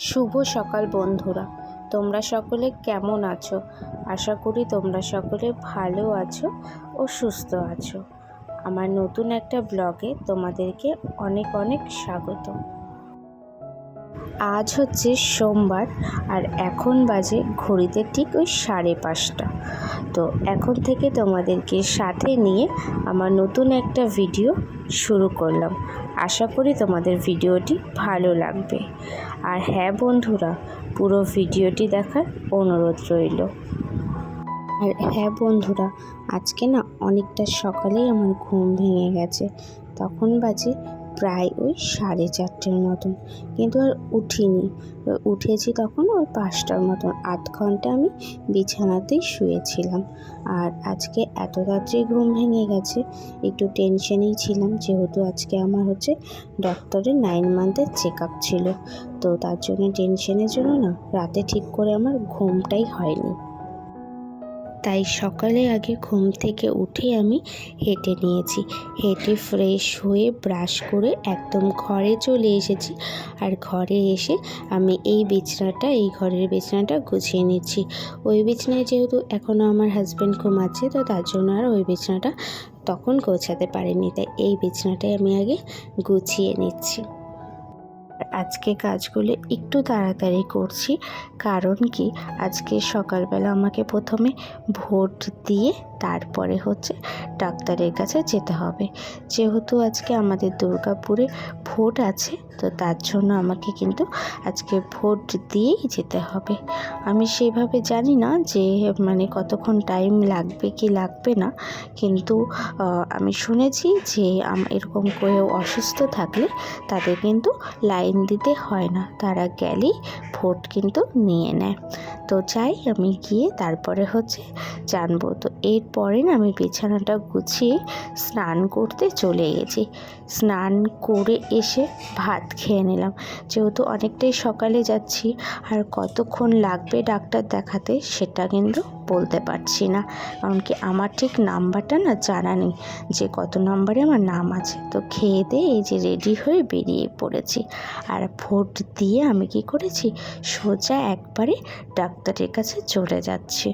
শুভ সকাল বন্ধুরা। তোমরা সকলে কেমন আছো? আশা করি তোমরা সকলে ভালো আছো ও সুস্থ আছো। আমার নতুন একটা ব্লগে তোমাদেরকে অনেক অনেক স্বাগত। আজ হচ্ছে সোমবার আর এখন বাজে ঘড়িতে ঠিক ওই সাড়ে পাঁচটা। তো এখন থেকে তোমাদেরকে সাথে নিয়ে আমার নতুন একটা ভিডিও শুরু করলাম। আশা করি তোমাদের ভিডিওটি ভালো লাগবে। আর হ্যাঁ বন্ধুরা, পুরো ভিডিওটি দেখার অনুরোধ রইল। আর হ্যাঁ বন্ধুরা, আজকে না অনেকটা সকালেই আমার ঘুম ভেঙে গেছে। তখন বাজে প্রায় ওই সাড়ে চারটের মতন। কিন্তু আর উঠিনি। উঠেছি তখন ওই পাঁচটার মতন। আধ ঘণ্টা আমি বিছানাতেই শুয়েছিলাম। আর আজকে এত রাত্রে ঘুম ভেঙে গেছে, একটু টেনশনেই ছিলাম। যেহেতু আজকে আমার হচ্ছে ডক্টরের নাইন মান্থের চেক আপ ছিল। তো তার জন্য টেনশনের জন্য না, রাতে ঠিক করে আমার ঘুমটাই হয়নি। তাই সকালে আগে ঘুম থেকে উঠে আমি হেঁটে নিয়েছি। হেঁটে ফ্রেশ হয়ে ব্রাশ করে একদম ঘরে চলে এসেছি। আর ঘরে এসে আমি এই বিছানাটা, এই ঘরের বিছানাটা গুছিয়ে নিচ্ছি। ওই বিছানায় যেহেতু এখনও আমার হাজব্যান্ড ঘুমাচ্ছে, তো তার জন্য আর ওই বিছানাটা তখন গোছাতে পারিনি। তাই এই বিছানাটাই আমি আগে গুছিয়ে নিচ্ছি। আজকে কাজগুলো একটু তাড়াতাড়ি করছি। কারণ কি? আজকে সকালবেলা আমাকে প্রথমে ভোট দিয়ে তারপরে হচ্ছে ডাক্তারের কাছে যেতে হবে। যেহেতু আজকে আমাদের দুর্গাপুরে ভোট আছে, তো তার জন্য আমাকে কিন্তু আজকে ভোট দিয়েই যেতে হবে। আমি সেভাবে জানি না যে মানে কতক্ষণ টাইম লাগবে কি লাগবে না, কিন্তু আমি শুনেছি যে এরকম কেউ অসুস্থ থাকলে তাদের কিন্তু লাইন দিতে হয় না। তারা গেলেই ভোট কিন্তু নিয়ে নেয়। তো চাই আমি গিয়ে তারপরে হচ্ছে জানব। তো এরপরে না আমি বিছানাটা গুছিয়ে স্নান করতে চলে গেছি। স্নান করে এসে ভাত খেয়ে নিলাম। যেহেতু অনেকটাই সকালে যাচ্ছি, আর কতক্ষণ লাগবে ডাক্তার দেখাতে সেটা কিন্তু বলতে পারছি না। কারণ কি আমার ঠিক নাম্বারটা না জানা নেই। যে কত নম্বরে আমার নাম আছে। তো খেয়ে দিয়ে এই যে রেডি হয়ে বেরিয়ে পড়েছি। আর ভোট দিয়ে আমি কি করেছি? সোজা একবারে ডাক্তারের কাছে চলে যাচ্ছি।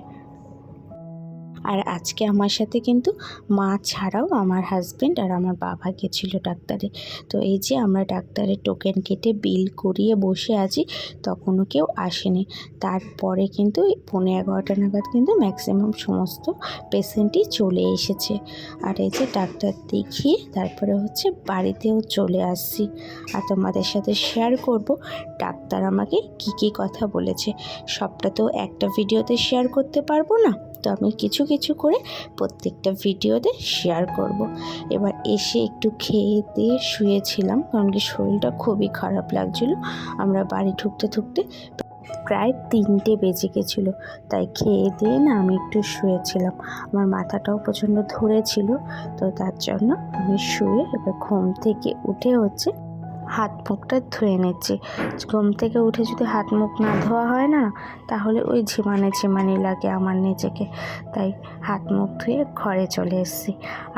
আর আজকে আমার সাথে কিন্তু মা ছাড়াও আমার হাজব্যান্ড আর আমার বাবা গেছিল ডাক্তারে। তো এই যে আমরা ডাক্তারের টোকেন কেটে বিল করিয়ে বসে আছি, তখনও কেউ আসেনি। তারপরে কিন্তু পৌনে এগারোটা নাগাদ কিন্তু ম্যাক্সিমাম সমস্ত পেশেন্টই চলে এসেছে। আর এই যে ডাক্তার দেখিয়ে তারপরে হচ্ছে বাড়িতেও চলে আসছি। আর তোমাদের সাথে শেয়ার করব, ডাক্তার আমাকে কি কি কথা বলেছে। সবটা তো একটা ভিডিওতে শেয়ার করতে পারব না? তো আমি কিছু কিছু করে প্রত্যেকটা ভিডিওতে শেয়ার করব। এবার এসে একটু খেয়ে দিয়ে শুয়েছিলাম, কারণ কি শরীরটা খুবই খারাপ লাগছিল। আমরা বাড়ি ঢুকতে ঢুকতে প্রায় তিনটে বেজে গেছিল। তাই খেয়ে দিয়ে না আমি একটু শুয়েছিলাম। আমার মাথাটাও প্রচণ্ড ধরেছিল তো তার জন্য আমি শুয়ে এবার ঘুম থেকে উঠে হচ্ছে হাত মুখটা ধুয়ে নিচ্ছি। ঘুম থেকে উঠে যদি হাত মুখ না ধোয়া হয় না, তাহলে ওই ঝিমানে ঝিমানি লাগে আমার নিজেকে। তাই হাত মুখ ধুয়ে ঘরে চলে এসেছি।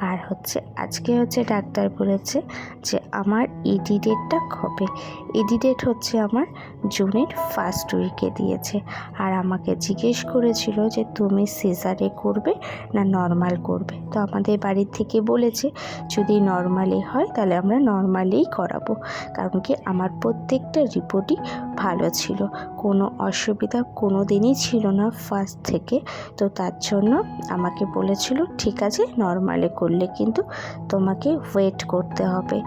আর হচ্ছে আজকে হচ্ছে ডাক্তার বলেছে যে আমার ইডি ডেটটা কবে? ইডি ডেট হচ্ছে আমার জুনের ফার্স্ট উইকে দিয়েছে। আর আমাকে জিজ্ঞেস করেছিল যে তুমি সিজারে করবে না নর্মাল করবে? তো আমাদের বাড়ির থেকে বলেছে, যদি নর্মালি হয় তাহলে আমরা নর্মালেই করাবো। কারণ কি আমার প্রত্যেকটা রিপোর্টই ভালো ছিল। কোনো অসুবিধা কোনো দিনই ছিল না ফার্স্ট থেকে। তো তার জন্য আমাকে বলেছিল, ঠিক আছে নর্মালে করলে কিন্তু তোমাকে ওয়েট করতে হবে।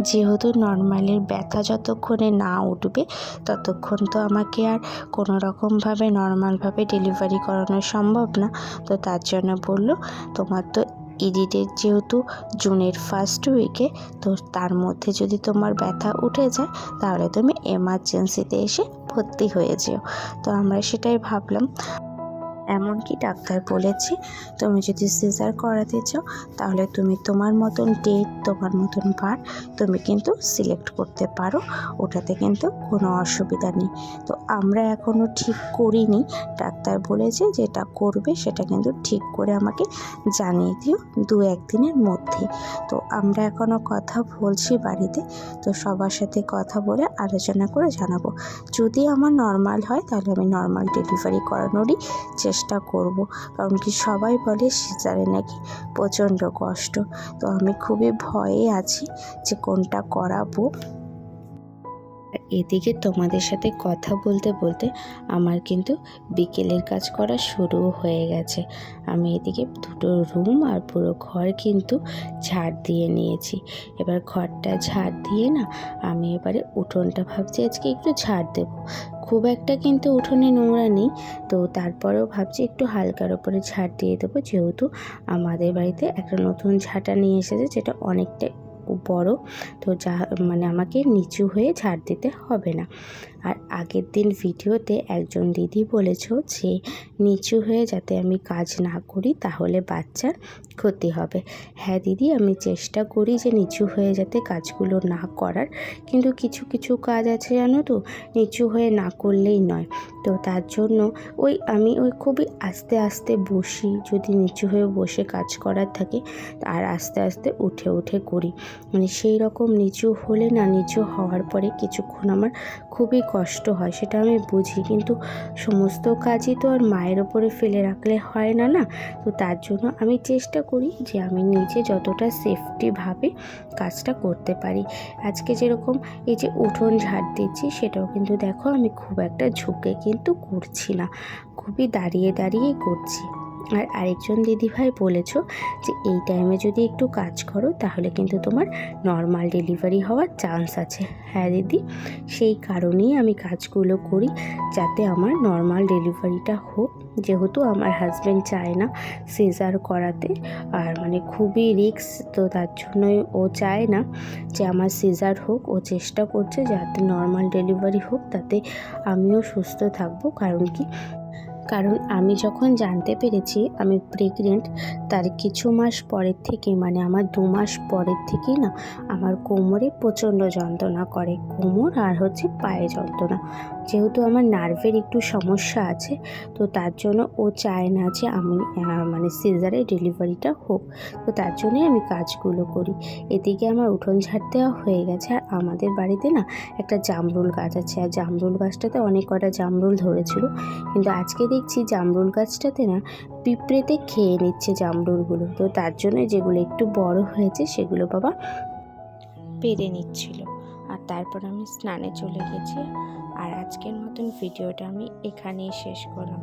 যেহেতু নর্মালের ব্যথা যতক্ষণে না উঠবে, ততক্ষণ তো আমাকে আর কোনো রকমভাবে নর্মালভাবে ডেলিভারি করানো সম্ভব না। তো তার জন্য বলল, তোমার তো ইডিডের যেহেতু জুনের ফার্স্ট উইকে তো তার মধ্যে যদি তোমার ব্যথা উঠে যায়, তাহলে তুমি এমার্জেন্সিতে এসে ভর্তি হয়ে যেও। তো আমরা সেটাই ভাবলাম। এমনকি ডাক্তার বলেছে, তুমি যদি সিজার করাতে চাও, তাহলে তুমি তোমার মতন ডেট তোমার মতন বার, তুমি কিন্তু সিলেক্ট করতে পারো। ওটাতে কিন্তু কোনো অসুবিধা নেই। তো আমরা এখনও ঠিক করিনি। ডাক্তার বলেছে যেটা করবে সেটা কিন্তু ঠিক করে আমাকে জানিয়ে দিও দু একদিনের মধ্যে। তো আমরা এখনও কথা বলছি বাড়িতে, তো সবার সাথে কথা বলে আলোচনা করে জানাব। যদি আমার নর্মাল হয়, তাহলে আমি নর্মাল ডেলিভারি করানোরই চেষ্টা করব। কারণ কি সবাই বলে সিজারে নাকি প্রচণ্ড কষ্ট। তো আমি খুবই ভয়ে আছি যে কোনটা করাবো। এদিকে তোমাদের সাথে কথা বলতে বলতে আমার কিন্তু বিকেলের কাজ করা শুরু হয়ে গেছে। আমি এদিকে দুটো রুম আর পুরো ঘর কিন্তু ঝাড় দিয়ে নিয়েছি। এবার ঘরটা ঝাড় দিয়ে না আমি এবারে উঠোনটা ভাবছি আজকে একটু ঝাড় দেব। খুব একটা কিন্তু উঠোনে নোংরা নেই, তো তারপরেও ভাবছি একটু হালকার ওপরে ঝাড় দিয়ে দেবো। যেহেতু আমাদের বাড়িতে একটা নতুন ঝাঁটা নিয়ে এসেছে, যেটা অনেকটা বড়। তো যা মানে আমাকে নিচু হয়ে ঝাড় দিতে হবে না। আর আগের দিন ভিডিওতে একজন দিদি বলেছ যে, নিচু হয়ে যাতে আমি কাজ না করি, তাহলে বাচ্চার ক্ষতি হবে। হ্যাঁ দিদি, আমি চেষ্টা করি যে নিচু হয়ে যাতে কাজগুলো না করার, কিন্তু কিছু কিছু কাজ আছে জানো তো, নিচু হয়ে না করলেই নয়। তো তার জন্য ওই, আমি ওই খুবই আস্তে আস্তে বসি, যদি নিচু হয়ে বসে কাজ করার থাকে, আর আস্তে আস্তে উঠে উঠে করি। মানে সেই রকম নিচু হলে না, নিচু হওয়ার পরে কিছুক্ষণ আমার খুবই কষ্ট হয়, সেটা আমি বুঝি। কিন্তু সমস্ত কাজই তো আর মায়ের ওপরে ফেলে রাখলে হয় না না? তো তার জন্য আমি চেষ্টা করি যে আমি নিজে যতটা সেফটিভাবে কাজটা করতে পারি। আজকে যেরকম এই যে উঠোন ঝাড় দিচ্ছি, সেটাও কিন্তু দেখো আমি খুব একটা ঝুঁকে কিন্তু করছি না। খুবই দাঁড়িয়ে দাঁড়িয়েই করছি। আর আরেকজন দিদিভাই বলেছ যে এই টাইমে যদি একটু কাজ করো, তাহলে কিন্তু তোমার নর্মাল ডেলিভারি হওয়ার চান্স আছে। হ্যাঁ দিদি, সেই কারণেই আমি কাজগুলো করি যাতে আমার নর্মাল ডেলিভারিটা হোক। যেহেতু আমার হাজব্যান্ড চায় না সিজার করাতে, আর মানে খুবই রিস্ক তো তার জন্যই ও চায় না যে আমার সিজার হোক। ও চেষ্টা করছে যাতে নর্মাল ডেলিভারি হোক, তাতে আমিও সুস্থ থাকব। কারণ কি কারণ আমি যখন জানতে পেরেছি আমি প্রেগনেন্ট তার কিছু মাস পরের থেকে মানে আমার দু মাস পরের থেকেই না, আমার কোমরে প্রচণ্ড যন্ত্রণা করে। কোমর আর হচ্ছে পায়ে যন্ত্রণা। যেহেতু আমার নার্ভের একটু সমস্যা আছে, তো তার জন্য ও চায় না যে আমি মানে সিজারে ডেলিভারিটা হোক। তো তার জন্যই আমি কাজগুলো করি। এদিকে আমার উঠোন ঝাড় দেওয়া হয়ে গেছে, আর আমাদের বাড়িতে না একটা জামরুল গাছ আছে। আর জামরুল গাছটাতে অনেক কটা জামরুল ধরেছিল। কিন্তু আজকে দেখছি জামরুল গাছটাতে না পিঁপড়েতে খেয়ে নিচ্ছে জামরুলগুলো। তো তার জন্য যেগুলো একটু বড় হয়েছে সেগুলো বাবা পেরে নিচ্ছিল। আর তারপর আমি স্নানে চলে গেছি। আর আজকের মতন ভিডিওটা আমি এখানেই শেষ করলাম।